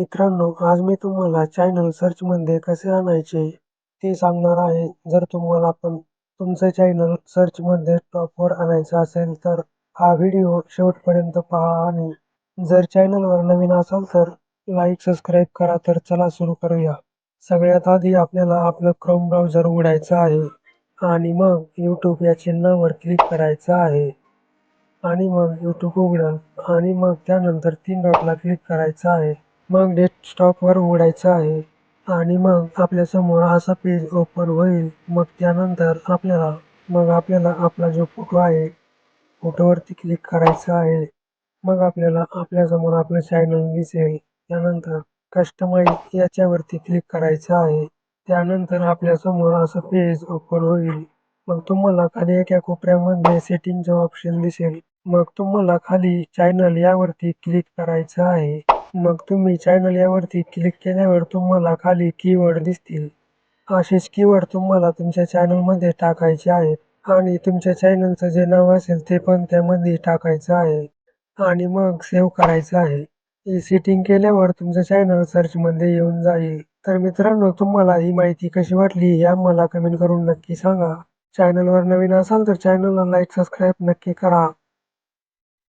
मित्रांनो आज मी तुम्हाला चॅनल सर्चमध्ये कसे आणायचे ते सांगणार आहे. जर तुम्हाला पण तुमचं चॅनल सर्चमध्ये टॉपवर आणायचं असेल तर हा व्हिडिओ शेवटपर्यंत पहा आणि जर चॅनलवर नवीन असाल तर लाईक सबस्क्राईब करा तर चला सुरू करूया. सगळ्यात आधी आपल्याला आपलं क्रोम ब्राउझर उघडायचं आहे आणि मग यूट्यूब या चिन्हावर क्लिक करायचं आहे. आणि मग यूट्यूब उघडल आणि मग त्यानंतर तीन डॉटला क्लिक करायचं आहे. मग डेस्कटॉपवर उघडायचं आहे. आणि मग आपल्यासमोर असा पेज ओपन होईल. मग त्यानंतर आपल्याला मग आपल्याला आपला जो फोटो आहे फोटोवरती क्लिक करायचं आहे. मग आपल्याला आपल्यासमोर आपलं चॅनल दिसेल. त्यानंतर कस्टमाइज याच्यावरती क्लिक करायचं आहे. त्यानंतर आपल्यासमोर असं पेज ओपन होईल. मग तुम्हाला खाली एका कोपऱ्यामध्ये सेटिंगचं ऑप्शन दिसेल. मग तुम्हाला खाली चॅनल यावरती क्लिक करायचं आहे. मग तुम्ही चॅनल यावरती क्लिक केल्यावर तुम्हाला खाली कीवर्ड दिसतील. असेच कीवर्ड तुम्हाला तुमच्या चॅनलमध्ये टाकायचे आहेत आणि तुमच्या चॅनलचं जे नाव असेल ते पण त्यामध्ये टाकायचं आहे. आणि मग सेव्ह करायचं आहे. ही सेटिंग केल्यावर तुमचं चॅनल सर्चमध्ये येऊन जाईल. तर मित्रांनो तुम्हाला ही माहिती कशी वाटली हे आम्हाला कमेंट करून नक्की सांगा. चॅनलवर नवीन असाल तर चॅनलला लाईक सबस्क्राईब नक्की करा.